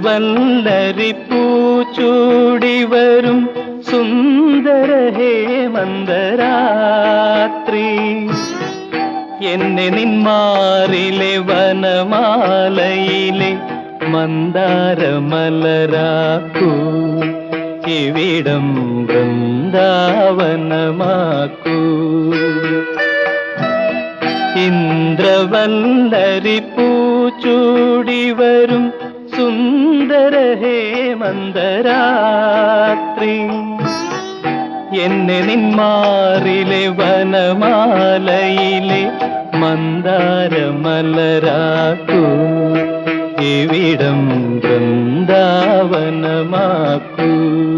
ഇന്ദ്രവല്ലരിപ്പൂ വരും സുന്ദര ഹേമന്തരാത്രി. എന്നെ നിന്മാറിലെ വനമാലയിലെ മന്ദാരമലരാക്കൂ. ഇവിടം വൃന്ദാവനമാക്കൂ. ഇന്ദ്രവല്ലരിപ്പൂ ചൂടിവരും സുന്ദര ഹേമന്തരാത്രി എന്നെ നിന്മാറിലെ വനമാലയിലെ മന്ദാരമലരാക്കൂ. ഇവിടം വൃന്ദാവനമാക്കൂ.